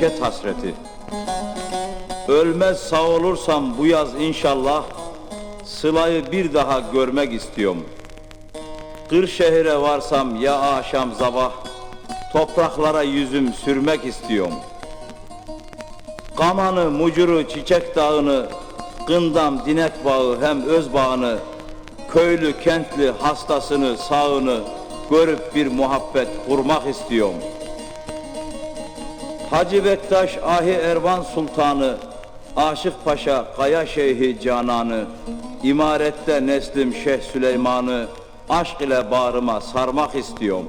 memleket hasreti. Ölmez sağ olursam bu yaz inşallah Sıla'yı bir daha görmek istiyorum. Kırşehir'e varsam ya akşam sabah Topraklara yüzüm sürmek istiyorum. Kamanı, mucuru, çiçek dağını Kındam, dinek bağı hem öz bağını Köylü, kentli, hastasını, sağını Görüp bir muhabbet kurmak istiyorum. Hacı Bektaş Ahi Ervan Sultanı, Aşık Paşa Kaya Şeyhi Cananı, İmarette neslim Şeyh Süleyman'ı aşk ile bağrıma sarmak istiyorum.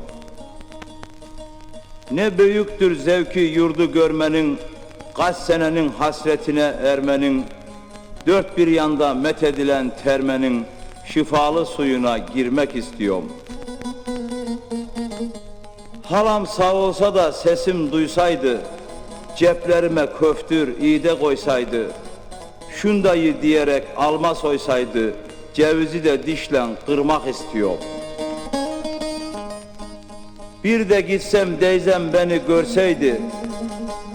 Ne büyüktür zevki yurdu görmenin, kaç senenin hasretine ermenin, dört bir yanda methedilen termenin şifalı suyuna girmek istiyorum. Halam sağ olsa da sesim duysaydı, ceplerime köftür iğde koysaydı, şundayı diyerek alma soysaydı, cevizi de dişle kırmak istiyor. Bir de gitsem deyzem beni görseydi,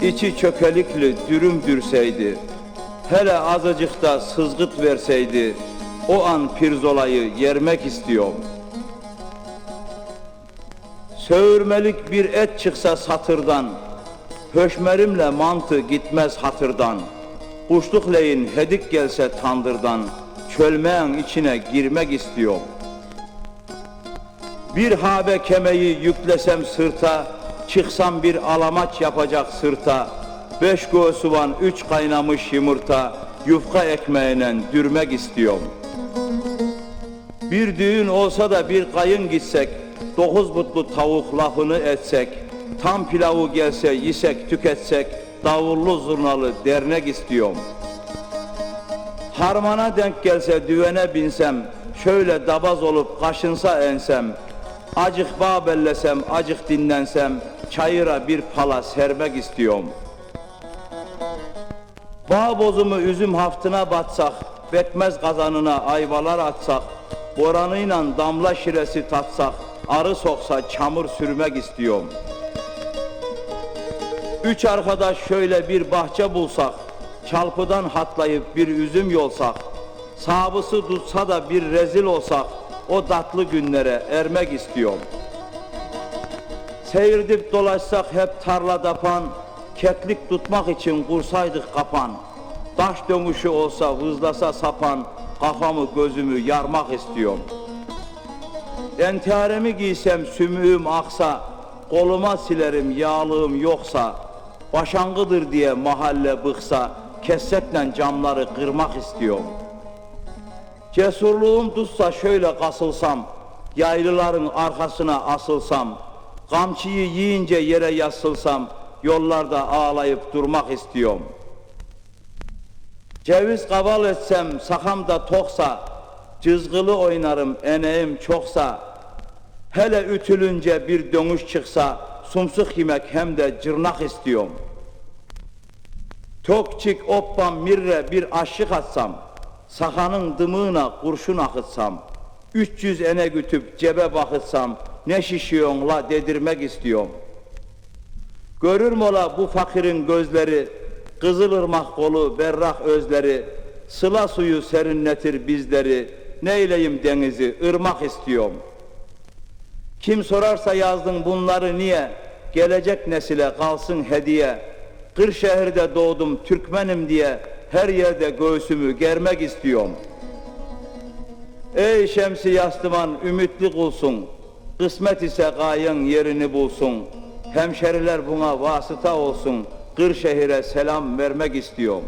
içi çökelikli dürüm dürseydi, hele azıcık da sızgıt verseydi, o an pirzolayı yermek istiyorum. Söğürmelik bir et çıksa satırdan, Höşmerimle mantı gitmez hatırdan. Kuşluk leyin hedik gelse tandırdan, Çölmeğin içine girmek istiyorum. Bir habe kemeyi yüklesem sırta, Çıksam bir alamaç yapacak sırta, Beş göğsüvan üç kaynamış yumurta, Yufka ekmeğine dürmek istiyorum. Bir düğün olsa da bir kayın gitsek, dokuz butlu tavuk lafını etsek, tam pilavı gelse yisek tüketsek, davullu zurnalı dernek istiyorum. Harmana denk gelse düvene binsem, şöyle dabaz olup kaşınsa ensem, acık bağ bellesem, acık dinlensem, çayıra bir pala sermek istiyorum. Bağ bozumu üzüm haftına batsak, bekmez kazanına ayvalar atsak, boranıyla damla şiresi tatsak, arı soksa çamur sürmek istiyorum. Üç arkadaş şöyle bir bahçe bulsak, çalpıdan hatlayıp bir üzüm yolsak, sabısı tutsa da bir rezil olsak, o tatlı günlere ermek istiyorum. Seyirdip dolaşsak hep tarla dapan, keklik tutmak için kursaydık kapan. Taş döngüşü olsa vızlasa sapan, kafamı gözümü yarmak istiyorum. Entiharemi giysem sümüğüm aksa, koluma silerim yağlığım yoksa, başangıdır diye mahalle bıksa, kessetle camları kırmak istiyorum. Cesurluğum tutsa şöyle kasılsam, yaylıların arkasına asılsam, kamçıyı yiyince yere yasılsam, yollarda ağlayıp durmak istiyorum. Ceviz kaval etsem, sakam da toksa, cızgılı oynarım eneğim çoksa, hele ütülünce bir dönüş çıksa, sumsuk yemek hem de cırnak istiyorum. Tokçik, oppam, mirre bir aşık atsam, sahanın dımığına kurşun akıtsam, 300 ene gütüp cebe bakıtsam, ne şişiyon la dedirmek istiyorum. Görür mola bu fakirin gözleri, Kızılırmak kolu berrak özleri, Sıla suyu serinletir bizleri, Neyleyim denizi ırmak istiyorum. Kim sorarsa yazdın bunları niye, Gelecek nesile kalsın hediye, Kırşehir'de doğdum Türkmenim diye, Her yerde göğsümü germek istiyorum. Ey şemsi yastıman ümitli kulsun, Kısmet ise gayın yerini bulsun. Hemşeriler buna vasıta olsun. Kırşehir'e selam vermek istiyorum.